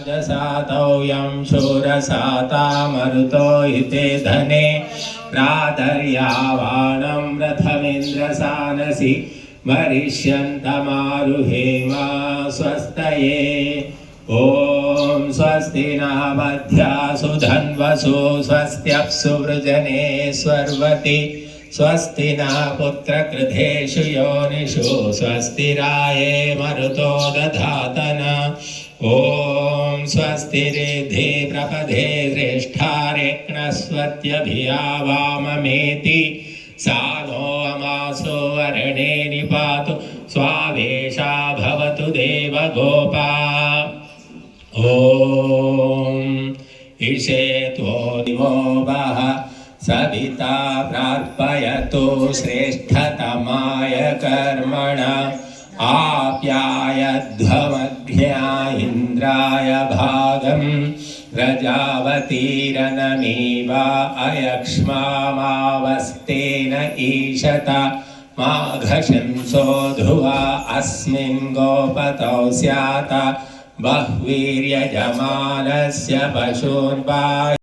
राजसातौयं शूरसाता मरुतो हिते धने प्रातर्यावाणं रथमिन्द्रसानसि मरिष्यन्तमारुहेमा स्वस्तये ॐ स्वस्ति न मध्यासु धन्वसु स्वस्त्यप्सु वृजने स्वर्वति स्वस्ति न पुत्रकृधेषु योनिषु स्वस्ति राये मरुतो दधातन ॐ स्वस्ति रिद्धि प्रपदे श्रेष्ठारेक्णस्वत्यभिया वाममेति सा नो अमासो अरणे निपातु स्वावेशा भवतु देवगोपा ॐ इषेत्वो दिवो वः सविता प्रार्पयतु श्रेष्ठतमाय कर्मण आप्यायध्वमग्न्या इन्द्राय भागं प्रजावतीरनमीव अयक्ष्मामावस्तेन ईशत माघशंसो ध्रुवा अस्मिन् गोपतौ स्यात् बह्वीर्यजमानस्य पशून्वा